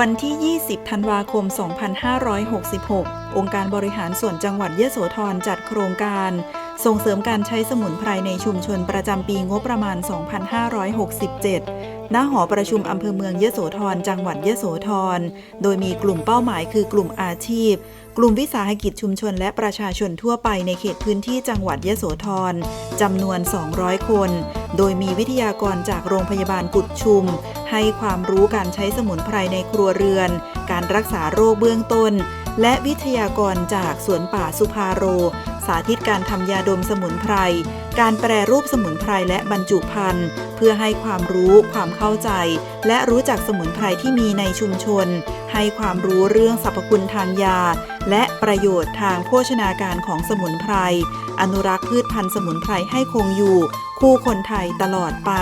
วันที่ 20 ธันวาคม 2566 องค์การบริหารส่วนจังหวัดยะโสธรจัดโครงการ ส่งเสริมการใช้สมุนไพรในชุมชนประจำปีงบประมาณ 2567 ณ หอประชุมอำเภอเมืองยะโสธร จังหวัดยะโสธร โดยมีกลุ่มเป้าหมายคือกลุ่มอาชีพ กลุ่มวิสาหกิจชุมชนและประชาชนทั่วไปในเขตพื้นที่จังหวัดยะโสธรจำนวน 200 คน โดยมีวิทยากรจากโรงพยาบาลกุดชุม ให้ความรู้การใช้สมุนไพรในครัวเรือน การรักษาโรคเบื้องต้น และวิทยากรจากสวนป่าสุภาโร สาธิตการทำยาดมสมุนไพร การแปรรูปสมุนไพรและบรรจุภัณฑ์ เพื่อให้ความรู้ความเข้าใจ และรู้จักสมุนไพรที่มีในชุมชน ให้ความรู้เรื่องสรรพคุณทางยา และประโยชน์ทางโภชนาการของสมุนไพร อนุรักษ์พืชพันธุ์สมุนไพรให้คงอยู่ คู่คนไทยตลอดไป